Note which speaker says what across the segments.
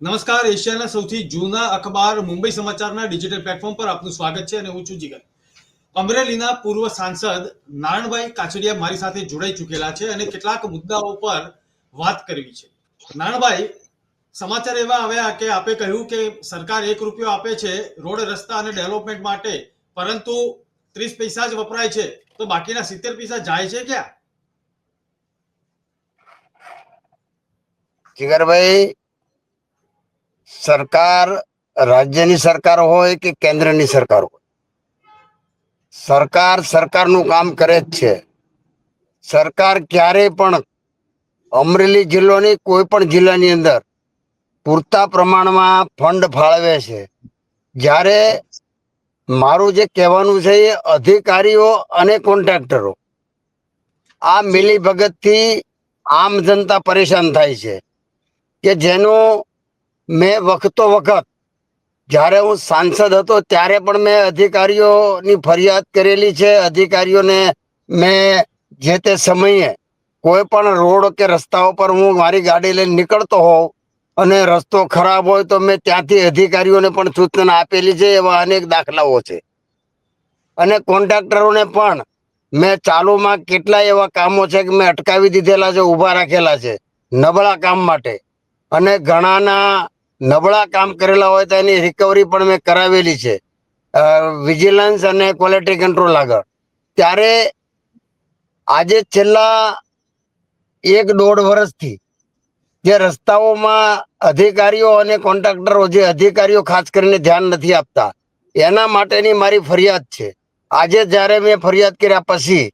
Speaker 1: નમસ્કાર, એશિયાના સૌથી જૂના અખબાર મુંબઈ સમાચારના ડિજિટલ પ્લેટફોર્મ પર આપનું સ્વાગત છે અને હું છું જીગર. અમરેલીના પૂર્વ સાંસદ નારણભાઈ કાછડિયા મારી સાથે જોડાઈ ચૂકેલા છે અને કેટલાક મુદ્દાઓ પર વાત કરવી છે. નારણભાઈ, સમાચાર એવા આવ્યા કે આપે કહ્યું કે સરકાર એક રૂપિયો આપે છે રોડ રસ્તા અને ડેવલપમેન્ટ માટે, પરંતુ ત્રીસ પૈસા જ વપરાય છે, તો બાકીના સિત્તેર પૈસા જાય છે ક્યાં?
Speaker 2: જીગરભાઈ સરકાર, રાજ્યની સરકાર હોય કે કેન્દ્રની સરકાર હોય? સરકાર સરકારનું કામ કરે જ છે. સરકાર ક્યારેય પણ અમરેલી જિલ્લોની કોઈ પણ જિલ્લાની અંદર પૂરતા પ્રમાણમાં ફંડ ફાળવે છે. જ્યારે મારું જે કહેવાનું છે એ અધિકારીઓ અને કોન્ટ્રાક્ટરો આ મિલી ભગતથી આમ જનતા પરેશાન થાય છે કે જેનું મેં વખતો વખત, જ્યારે હું સાંસદ હતો, ત્યારે પણ મેં અધિકારીઓની ફરિયાદ કરેલી છે. અધિકારીઓને મેં જે તે સમયે કોઈ પણ રોડ કે રસ્તાઓ પર હું મારી ગાડી લઈને નીકળતો હોઉં અને રસ્તો ખરાબ હોય તો મેં ત્યાંથી અધિકારીઓને પણ સૂચના આપેલી છે, એવા અનેક દાખલાઓ છે. અને કોન્ટ્રાક્ટરોને પણ મેં ચાલુમાં કેટલા એવા કામો છે કે મેં અટકાવી દીધેલા છે, ઊભા રાખેલા છે, નબળા કામ માટે. અને ઘણાના નબળા કામ કરેલા હોય તો એની રિકવરી પણ મેં કરાવેલી છે. વિજિલન્સ અને ક્વોલિટી કંટ્રોલ આગળ. ત્યારે આજે છેલ્લા એક દોઢ વર્ષથી જે રસ્તાઓમાં અધિકારીઓ અને કોન્ટ્રાક્ટરો જે અધિકારીઓ ખાસ કરીને ધ્યાન નથી આપતા, એના માટેની મારી ફરિયાદ છે. આજે જ્યારે મેં ફરિયાદ કર્યા પછી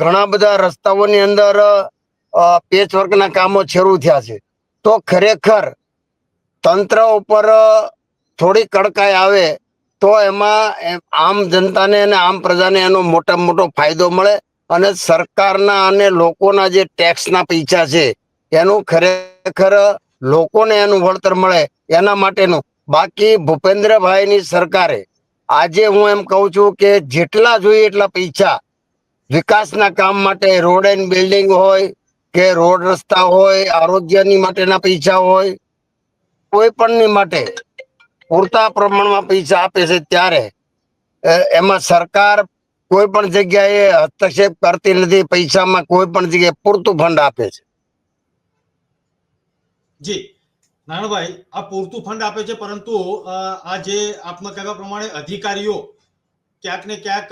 Speaker 2: ઘણા બધા રસ્તાઓની અંદર પેચ વર્કના કામો શરૂ થયા છે. તો ખરેખર તંત્ર ઉપર થોડી કડકાઈ આવે, તો એમાં આમ જનતાને અને આમ પ્રજાને એનો મોટામાં મોટો ફાયદો મળે અને સરકારના અને લોકોના જે ટેક્સના પૈસા છે, એનું ખરેખર લોકોને એનું વળતર મળે, એના માટેનું. બાકી ભૂપેન્દ્રભાઈની સરકારે, આજે હું એમ કહું છું કે જેટલા જોઈએ એટલા પૈસા, વિકાસના કામ માટે રોડ એન્ડ બિલ્ડિંગ હોય, કે રોડ રસ્તા હોય, આરોગ્યની માટેના પૈસા હોય કોઈ પણની માટે પૂરતા પ્રમાણમાં પૈસા આપે છે ત્યારે એમાં સરકાર કોઈ પણ જગ્યાએ હસ્તક્ષેપ કરતી નથી, પૈસામાં કોઈ પણ જગ્યાએ પૂરતું ફંડ આપે છે.
Speaker 1: જી. નારણભાઈ આ પૂરતું ફંડ આપે છે, પરંતુ આ જે આપના કહેવા પ્રમાણે અધિકારીઓ ક્યાંક ને ક્યાંક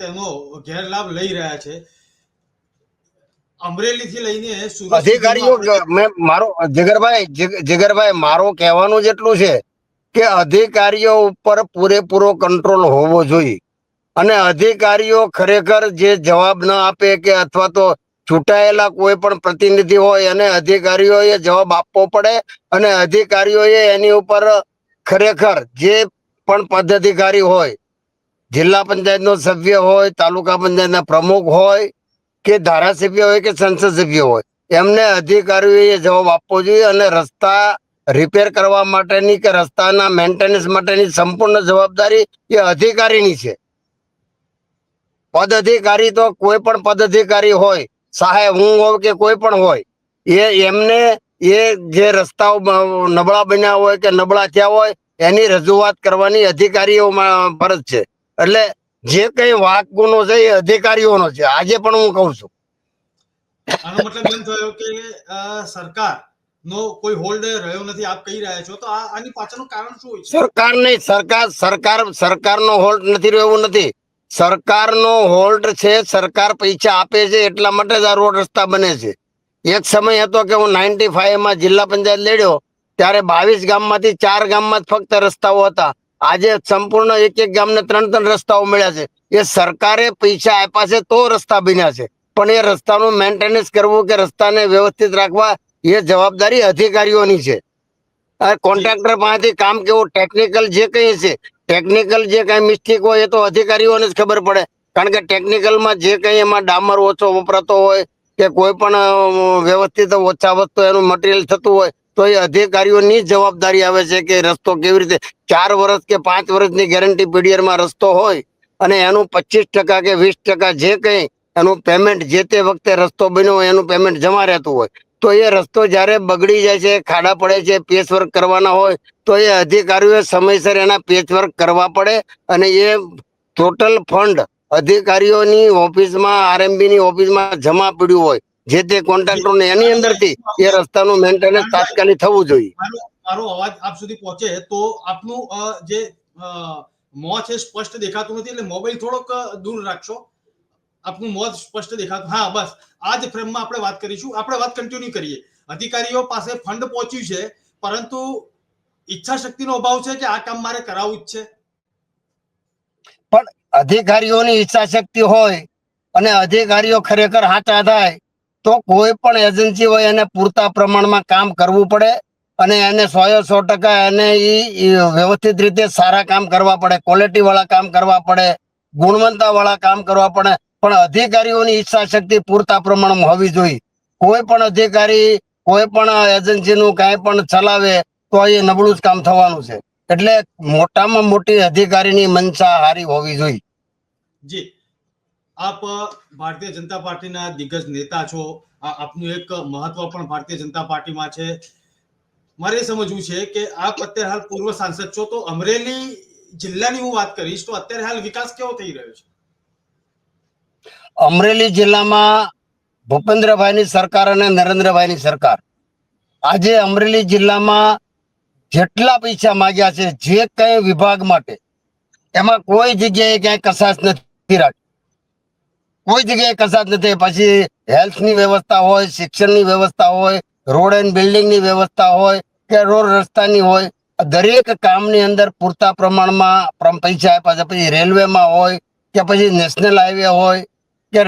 Speaker 1: તેનો ગેરલાભ લઈ રહ્યા છે. અમરેલીથી લઈને સુરત
Speaker 2: અધિકારીઓ મારો જગરભાઈ જગરભાઈ મારું કહેવાનું જેટલું છે કે અધિકારીઓ ઉપર પૂરેપૂરો કંટ્રોલ હોવો જોઈએ. અને અધિકારીઓ ખરેખર જે જવાબ ન આપે કે અથવા તો ચૂંટાયેલા કોઈ પણ પ્રતિનિધિ હોય અને અધિકારીઓએ જવાબ આપવો પડે અને અધિકારીઓએ એની ઉપર ખરેખર જે પણ પદાધિકારી હોય જિલ્લા પંચાયતનો સભ્ય હોય તાલુકા પંચાયતના પ્રમુખ હોય કે ધારાસભ્ય હોય કે સંસદ સભ્ય હોય, એમને અધિકારીઓએ જવાબ આપવો જોઈએ અને રસ્તા રિપેર કરવા માટેની કે રસ્તાના મેન્ટેનન્સ માટેની સંપૂર્ણ જવાબદારી એ અધિકારીની છે. પદ અધિકારી તો કોઈ પણ પદ અધિકારી હોય, સાહેબ હું હોઉં કે કોઈ પણ હોય, એ એમને એ જે રસ્તાઓ નબળા બન્યા હોય કે નબળા થયા હોય, એની રજૂઆત કરવાની અધિકારીઓમાં ફરજ છે. એટલે જે કઈ વાક ગુનો છે એ અધિકારીઓનો છે. આજે પણ હું કહું છું.
Speaker 1: આનો મતલબ એમ થયો કે સરકાર નો કોઈ હોલ્ડ રહ્યો નથી આપ કહી રહ્યા છો. તો આની પાછળનું કારણ શું હોય છે?
Speaker 2: સરકાર નહીં સરકાર સરકાર સરકારનો હોલ્ડ નથી રહ્યો એવું નથી. સરકારનો હોલ્ડ છે સરકાર પૈસા આપે છે એટલા માટે જ આ રોડ રસ્તા બને છે. એક સમય હતો કે હું નાઇન્ટી માં જિલ્લા પંચાયત લડ્યો ત્યારે બાવીસ ગામમાંથી ચાર ગામમાં જ ફક્ત રસ્તાઓ હતા. આજે સંપૂર્ણ એક એક ગામને ત્રણ ત્રણ રસ્તાઓ મળ્યા છે. એ સરકારે પૈસા આપ્યા છે તો રસ્તા બન્યા છે. પણ એ રસ્તાનું મેન્ટેનન્સ કરવું કે રસ્તાને વ્યવસ્થિત રાખવા એ જવાબદારી અધિકારીઓની છે. આ કોન્ટ્રાક્ટર પાસેથી કામ કેવું? ટેકનિકલ જે કઈ છે ટેકનિકલ જે કઈ મિસ્ટેક હોય એ તો અધિકારીઓને જ ખબર પડે. કારણ કે ટેકનિકલમાં જે કઈ એમાં ડામર ઓછો વપરાતો હોય કે કોઈ પણ વ્યવસ્થિત ઓછા વસ્તુ એનું મટીરિયલ થતું હોય તો એ અધિકારીઓની જવાબદારી આવે છે કે રસ્તો કેવી રીતે ચાર વર્ષ કે પાંચ વર્ષની ગેરંટી પીરિયડમાં રસ્તો હોય અને એનું પચીસ ટકા કે વીસ ટકા જે કઈ એનું પેમેન્ટ જે તે વખતે રસ્તો બન્યો હોય એનું પેમેન્ટ જમા રહેતું હોય. તો એ રસ્તો જ્યારે બગડી જાય છે, ખાડા પડે છે પેચવર્ક કરવાના હોય, તો એ અધિકારીઓએ સમયસર એના પેચવર્ક કરવા પડે અને એ ટોટલ ફંડ અધિકારીઓની ઓફિસમાં આરએમબી ની ઓફિસમાં જમા પડ્યું હોય જે તે કોન્ટ્રાક્ટરને એની અંદરથી એ રસ્તાનું મેન્ટેનન્સ તાત્કાલિક થવું જોઈએ.
Speaker 1: મારો અવાજ આપ સુધી પહોંચે તો આપનું જે મોં છે સ્પષ્ટ દેખાતું નથી એટલે મોબાઈલ થોડોક દૂર રાખશો. આપનું મોં સ્પષ્ટ દેખાતું હા બસ. આ જ ફ્રેમમાં આપણે વાત કરીશું. આપણે વાત કન્ટિન્યુ કરીએ. અધિકારીઓ પાસે ફંડ પહોંચ્યું છે પરંતુ ઈચ્છા શક્તિનો અભાવ છે કે આ કામ મારે કરાવવું જ છે?
Speaker 2: પણ અધિકારીઓની ઈચ્છા શક્તિ હોય અને અધિકારીઓ ખરેખર હાચા થાય તો કોઈ પણ એજન્સી હોય એને પૂરતા પ્રમાણમાં કામ કરવું પડે અને એને સો સો ટકા એને એ વ્યવસ્થિત રીતે સારા કામ કરવા પડે ક્વોલિટી વાળા કામ કરવા પડે ગુણવત્તા વાળા કામ કરવા પડે. પણ અધિકારીઓની ઈચ્છા શક્તિ પૂરતા પ્રમાણમાં હોવી જોઈએ. કોઈ પણ અધિકારી, કોઈ પણ એજન્સીનું કાંઈ પણ ચલાવે તો એ નબળું જ કામ થવાનું છે. એટલે મોટામાં મોટી અધિકારીની મનસા હારી હોવી જોઈએ.
Speaker 1: જી. આપ ભારતીય જનતા પાર્ટીના દિગ્ગજ નેતા છો. આપનું એક મહત્વ પણ ભારતીય જનતા પાર્ટીમાં છે. મારે સમજવું છે કે આપ અત્યારે હાલ પૂર્વ સાંસદ છો, તો અમરેલી જિલ્લાની હું વાત કરીશ, તો અત્યારે હાલ વિકાસ કેવો થઈ રહ્યો છે?
Speaker 2: અમરેલી જિલ્લામાં ભૂપેન્દ્રભાઈની સરકાર અને નરેન્દ્રભાઈની સરકાર. આજે અમરેલી જિલ્લામાં જેટલા પૈસા માંગ્યા છે, જે કઈ વિભાગ માટે, એમાં કોઈ જગ્યાએ ક્યાંય કસાશ નથી રાખી. કોઈ જગ્યાએ કસાત નથી. પછી હેલ્થની વ્યવસ્થા હોય, શિક્ષણની વ્યવસ્થા હોય, રોડ એન્ડ બિલ્ડિંગની વ્યવસ્થા હોય કે રોડ રસ્તાની હોય દરેક કામની અંદર પૂરતા પ્રમાણમાં પૈસા આપ્યા છે. પછી રેલવેમાં હોય કે પછી નેશનલ હાઈવે હોય કે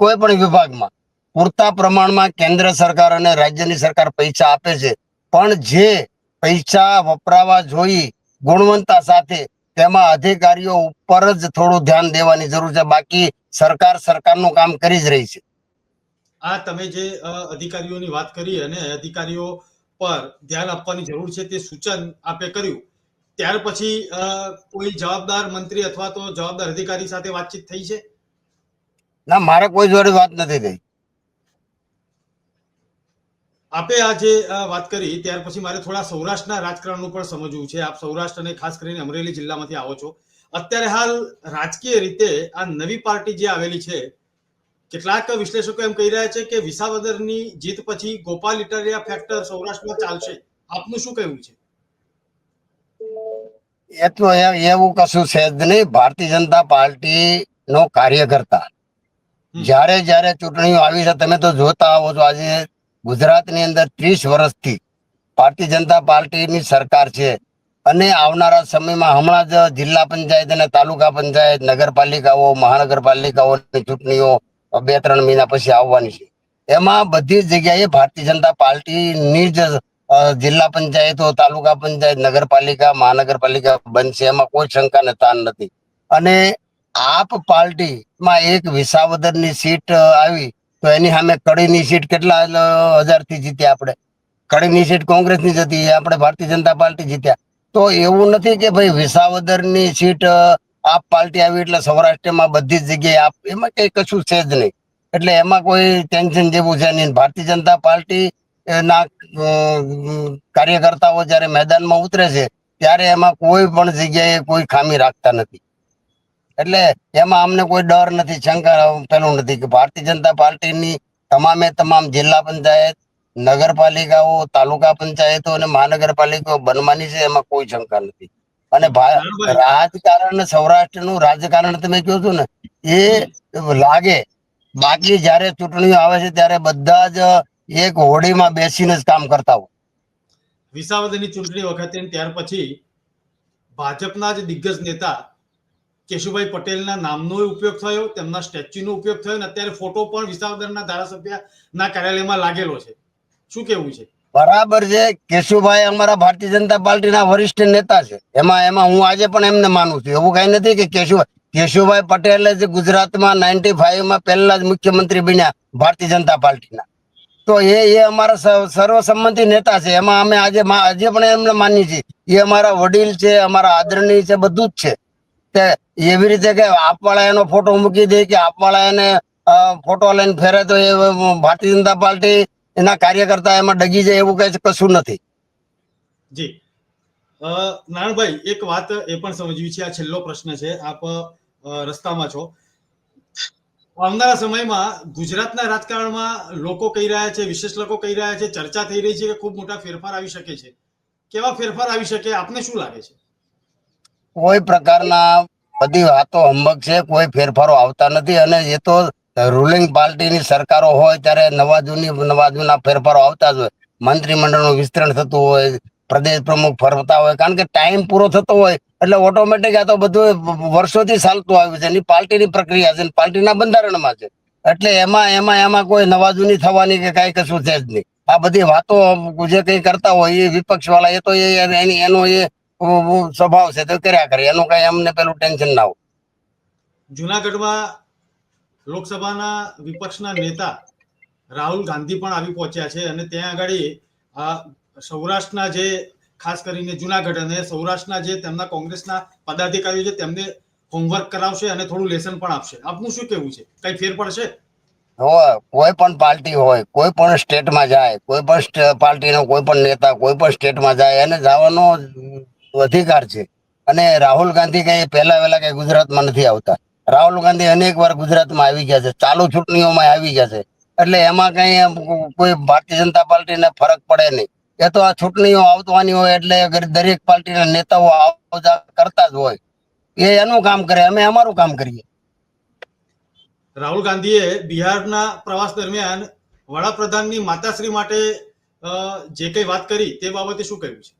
Speaker 2: કોઈ પણ વિભાગમાં પૂરતા પ્રમાણમાં કેન્દ્ર સરકાર અને રાજ્યની સરકાર પૈસા આપે છે. પણ જે પૈસા વપરાવા જોઈ ગુણવત્તા સાથે તેમાં અધિકારીઓ ઉપર જ થોડું ધ્યાન દેવાની જરૂર છે. બાકી સરકાર સરકારનું કામ કરી જ રહી છે.
Speaker 1: આ તમે જે અધિકારીઓની વાત કરી અને અધિકારીઓ પર ધ્યાન આપવાની જરૂર છે તે સૂચન આપે કર્યું. ત્યાર પછી કોઈ જવાબદાર મંત્રી અથવા તો જવાબદાર અધિકારી સાથે વાતચીત થઈ છે?
Speaker 2: ના મારે કોઈ જોડે વાત નથી થઈ.
Speaker 1: આપે આજે વાત કરી ત્યાર પછી મારે થોડા સૌરાષ્ટ્રના રાજકારણનું પણ સમજવું છે. આપ સૌરાષ્ટ્ર અને ખાસ કરીને અમરેલી જિલ્લામાંથી આવો છો. અત્યારે હાલ રાજકીય રીતે આ નવી પાર્ટી જે આવેલી છે કેટલાક વિશ્લેષકો એમ કહી રહ્યા છે કે વિસાવદરની જીત પછી ગોપાલ ઇટાલિયા ફેક્ટર સૌરાષ્ટ્રમાં ચાલશે. આપનું શું કહેવું છે?
Speaker 2: એ તો એવું કશું છે જ નહીં. ભારતીય જનતા પાર્ટી નો કાર્યકર્તા. જ્યારે જ્યારે ચૂંટણીઓ આવી છે તમે તો જોતા આવો છો આજે ગુજરાતની અંદર ત્રીસ વર્ષથી ભારતીય જનતા પાર્ટીની સરકાર છે અને આવનારા સમયમાં હમણાં જ જિલ્લા પંચાયત અને તાલુકા પંચાયત, નગરપાલિકાઓ, મહાનગરપાલિકાઓની ચૂંટણીઓ બે ત્રણ મહિના પછી આવવાની છે. એમાં બધી જગ્યાએ ભારતીય જનતા પાર્ટીની જ જિલ્લા પંચાયતો, તાલુકા પંચાયત, નગરપાલિકા, મહાનગરપાલિકા બનશે, એમાં કોઈ શંકા ને તાન નથી. અને આપ પાર્ટીમાં એક વિસાવદરની સીટ આવી તો એની સામે કડીની સીટ કેટલા હજારથી જીત્યા આપણે? કડીની સીટ કોંગ્રેસની જતી આપણે ભારતીય જનતા પાર્ટી જીત્યા. તો એવું નથી કે ભાઈ વિસાવદરની સીટ આપ પાર્ટી આવી એટલે સૌરાષ્ટ્રમાં બધી જ જગ્યાએ આપ, એમાં કઈ કશું છે જ નહીં. એટલે એમાં કોઈ ટેન્શન જેવું છે નહીં. ભારતીય જનતા પાર્ટી ના કાર્યકર્તાઓ જ્યારે મેદાનમાં ઉતરે છે, ત્યારે એમાં કોઈ પણ જગ્યાએ કોઈ ખામી રાખતા નથી. એટલે એમાં અમને કોઈ ડર નથી શંકા પેલું નથી કે ભારતીય જનતા પાર્ટીની તમામે તમામ જિલ્લા પંચાયત નગરપાલિકાઓ તાલુકા પંચાયતો અને મહાનગરપાલિકાઓ બનવાની છે એમાં કોઈ શંકા નથી. અને રાજકારણ સૌરાષ્ટ્રનું રાજકારણ તમે કહો છો ને એ લાગે. બાકી જ્યારે ચૂંટણીઓ આવે છે ત્યારે બધા જ એક હોડીમાં બેસીને જ કામ કરતા હોય.
Speaker 1: વિસાવદરની ચૂંટણી વખતે ત્યાર પછી ભાજપના જ દિગ્ગજ નેતા કેશુભાઈ પટેલના નામનો ઉપયોગ થયો, તેમના સ્ટેચ્યુનો ઉપયોગ થયો અને અત્યારે ફોટો પણ વિસાવદરના ધારાસભ્યના કાર્યાલયમાં લાગેલો છે. શું કેવું છે?
Speaker 2: બરાબર છે. કેશુભાઈ અમારા ભારતીય જનતા પાર્ટીના વરિષ્ઠ નેતા છે. એમાં એમાં હું આજે પણ એમને માનું છું. એવું કઈ નથી કે કેશુભાઈ કેશુભાઈ પટેલ જ ગુજરાતમાં નાઇન્ટી ફાઈવમાં પહેલા જ મુખ્યમંત્રી બન્યા ભારતીય જનતા પાર્ટીના. તો એ એ અમારા સર્વસંમતિ નેતા છે. એમાં અમે આજે આજે પણ એમને માનીએ છીએ. એ અમારા વડીલ છે, અમારા આદરણીય છે, બધું જ છે. તે એવી રીતે કે આપવાળા એનો ફોટો મૂકી દે કે આપવાળા એને ફોટો લઈને ફેરે તો એ ભારતીય જનતા પાર્ટી એના કાર્યકર્તા એમાં ડગી જાય એવું કઈ કશું નથી.
Speaker 1: જી. અ, નારણભાઈ એક વાત એ પણ સમજવી છે આ છેલ્લો પ્રશ્ન છે. આપ રસ્તામાં છો. આવનારા સમયમાં ગુજરાતના રાજકારણમાં લોકો કહી રહ્યા છે વિશેષ લોકો કહી રહ્યા છે ચર્ચા થઈ રહી છે કે ખૂબ મોટા ફેરફાર આવી શકે છે. કેવા ફેરફાર આવી શકે આપને શું લાગે છે?
Speaker 2: કોઈ પ્રકારના બધી વાતો હંબક છે, કોઈ ફેરફારો આવતા નથી અને એ તો રૂલિંગ પાર્ટીની સરકારો હોય ત્યારે નવા જૂની નવા જૂના ફેરફારો આવતા જ હોય. મંત્રીમંડળનું વિસ્તરણ થતું હોય, પ્રદેશ પ્રમુખ ફરતા હોય, કારણ કે ટાઈમ પૂરો થતો હોય, એટલે ઓટોમેટિક આ તો બધું વર્ષોથી ચાલતું આવ્યું છે. એની પાર્ટીની પ્રક્રિયા છે પાર્ટીના બંધારણમાં છે. એટલે એમાં એમાં એમાં કોઈ નવા જૂની થવાની કે કાંઈ કશું છે જ નહીં. આ બધી વાતો જે કંઈ કરતા હોય એ વિપક્ષ વાળા એ તો એની, એનો એ સ્વભાવ છે તો કર્યા કરે. એનું કઈ અમને પેલું ટેન્શન ના હોય.
Speaker 1: જુનાગઢમાં લોકસભાના વિપક્ષના નેતા રાહુલ ગાંધી પણ આવી પહોંચ્યા છે અને ત્યાં આગળ આ સૌરાષ્ટ્રના જે ખાસ કરીને જુનાગઢ અને સૌરાષ્ટ્રના જે તેમના કોંગ્રેસના પદાધિકારીઓ છે તેમને હોમવર્ક કરાવશે અને થોડું લેસન પણ આપશે. આપનું શું કેવું છે? કઈ ફેર પડશે?
Speaker 2: હોય કોઈ પણ પાર્ટી હોય કોઈ પણ સ્ટેટમાં જાય કોઈ પણ પાર્ટીનો કોઈ પણ નેતા કોઈ પણ સ્ટેટમાં જાય એને જવાનો અધિકાર છે. અને રાહુલ ગાંધી કઈ પહેલા વહેલા કઈ ગુજરાતમાં નથી આવતા. રાહુલ ગાંધી અનેક વાર ગુજરાતમાં આવી ગયા છે. ચાલુ ચૂંટણીઓમાં આવી ગયા છે. એટલે એમાં કઈ કોઈ ભારતીય જનતા પાર્ટીને ફરક પડે નહીં. એ તો આ ચૂંટણીઓ આવવાની હોય એટલે દરેક પાર્ટીના નેતાઓ આવતા કરતા જ હોય. એ એનું કામ કરે. અમે અમારું કામ કરીએ.
Speaker 1: રાહુલ ગાંધીએ બિહારના પ્રવાસ દરમિયાન વડાપ્રધાનની માતાશ્રી માટે જે કઈ વાત કરી તે બાબતે શું કહ્યું છે?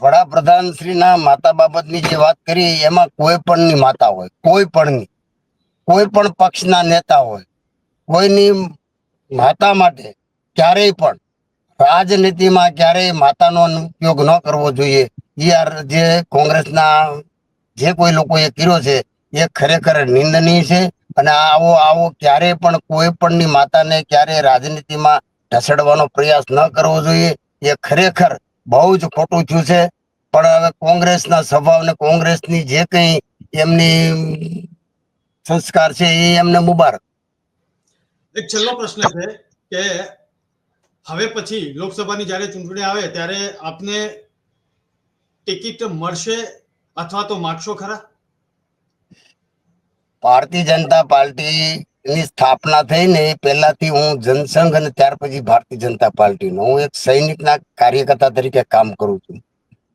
Speaker 2: વડાપ્રધાન શ્રીના માતા બાબતની જે વાત કરી, એમાં કોઈ પણની માતા હોય, કોઈ પણની, કોઈ પણ પક્ષના નેતા હોય, કોઈની માતા માટે ક્યારેય પણ રાજનીતિમાં ક્યારેય માતાનો ઉપયોગ ન કરવો જોઈએ. યાર જે કોંગ્રેસના જે કોઈ લોકોએ કર્યો છે, એ ખરેખર નિંદનીય છે અને આવો આવો ક્યારેય પણ કોઈ પણની માતાને ક્યારેય રાજનીતિમાં ઢસડવાનો પ્રયાસ ન કરવો જોઈએ. એ ખરેખર બહુ જ ખોટું થયું છે. પણ હવે કોંગ્રેસના સ્વભાવ ને કોંગ્રેસની જે કંઈ એમની સંસ્કાર છે એ એમને મુબારક.
Speaker 1: એક છેલ્લો પ્રશ્ન છે કે હવે પછી લોકસભાની જ્યારે ચૂંટણી આવે ત્યારે આપને ટિકિટ મળશે અથવા તો માગશો ખરા?
Speaker 2: ભારતીય જનતા પાર્ટીની સ્થાપના થઈ ને પહેલાથી હું જનસંઘ અને ત્યાર પછી ભારતીય જનતા પાર્ટીનો હું એક સૈનિકના કાર્યકર્તા તરીકે કામ કરું છું.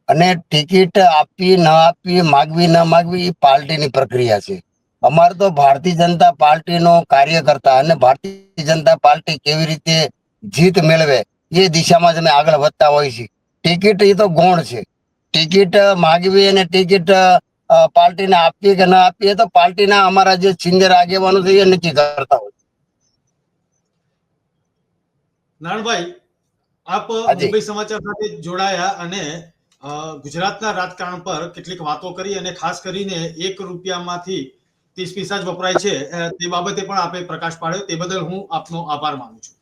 Speaker 2: અને ટિકિટ આપવી ન આપવી માગવી, ન માગવી એ પાર્ટીની પ્રક્રિયા છે. અમારે તો ભારતીય જનતા પાર્ટીનો કાર્યકર્તા અને ભારતીય જનતા પાર્ટી કેવી રીતે જીત મેળવે એ દિશામાં જ અમે આગળ વધતા હોય છે ટિકિટ એ તો ગૌણ છે. ટિકિટ માગવી અને ટિકિટ પાર્ટીને આપીએ કે ના આપીએ તો પાર્ટીના અમારા જે સિનિયર આગેવાનો છે એ નક્કી કરતા હોય.
Speaker 1: નારણભાઈ આપ મુંબઈ સમાચાર સાથે જોડાયા અને ગુજરાતના રાજકારણ પર કેટલીક વાતો કરી અને ખાસ કરીને એક રૂપિયામાંથી ત્રીસ પૈસા જ વપરાય છે તે બાબતે પણ આપે પ્રકાશ પાડ્યો. તે બદલ હું આપનો આભાર માનું છું.